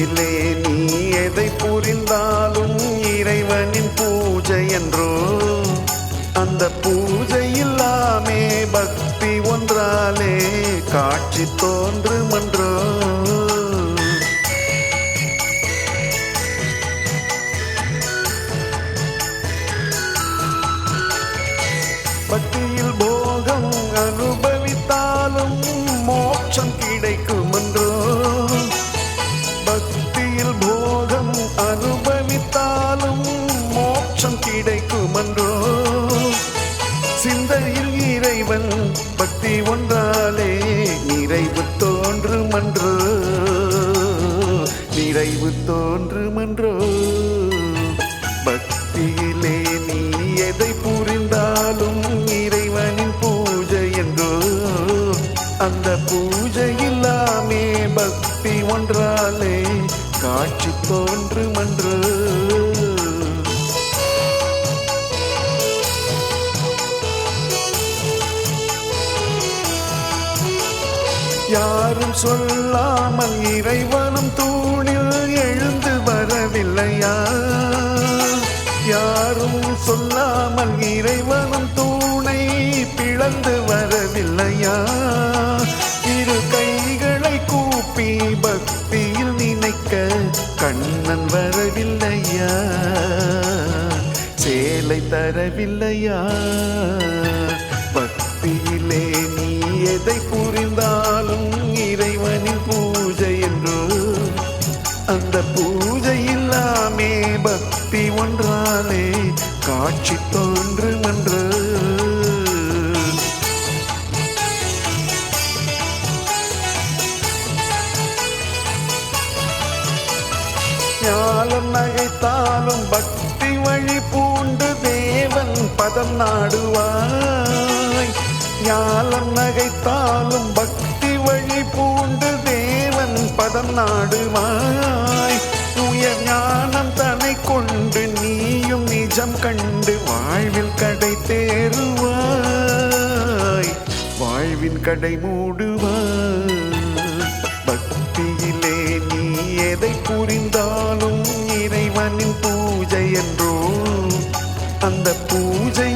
உலகிலே நீ எதை புரிந்தாலும் இறைவனின் பூஜை என்றோ? அந்த பூஜையில்லாமே பக்தி ஒன்றாலே காட்சி தோன்றுமென்றோ? பக்தி மோட்சம் கிடைக்குமன்றோ? சிந்தையில் இறைவன் பக்தி ஒன்றாலே நிறைவு தோன்றுமன்றோ? நிறைவு தோன்றுமன்றோ? பக்தியிலே நீ எதை புரிந்தாலும் இறைவனின் பூஜை என்றோ? அந்த பூஜை இல்லாமே பக்தி ஒன்றாலே காட்சி தோன்றுமன்றோ? யாரும் சொல்லாமல் இறைவனும் தூணில் எழுந்து வரவில்லையா? யாரும் சொல்லாமல் இறைவனும் தூணை பிளந்து வரவில்லையா? இரு கைகளை கூப்பி பக்தியில் நினைக்க கண்ணன் வரவில்லையா? சேலை தரவில்லையா? பக்தியிலே நீ எதை புரிந்தாலும் இறைவனின் பூஜை என்றோ. அந்த பூஜை இல்லாமே பக்தி ஒன்றாலே காட்சி தோன்றுமென்று ஞாலம் நகைத்தாலும் பக்தி வழி பூண்டு தேவன் பதம் நாடுவாய் ஞாலம் நகைத்தாலும் பக்தி வழி பூண்டு தேவன் பதம் நாடுவாய். உயர் ஞானம் தன்னை கொண்டு நீயும் நிஜம் கண்டு வாழ்வில் கடை தேறுவாய். வாழ்வின் கடை மூடுவாய். பக்தியிலே நீ எதை புரிந்தாலும் இறைவனின் பூஜை என்றோ அந்த பூஜை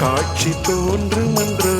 காட்சி தோன்றுமன்றோ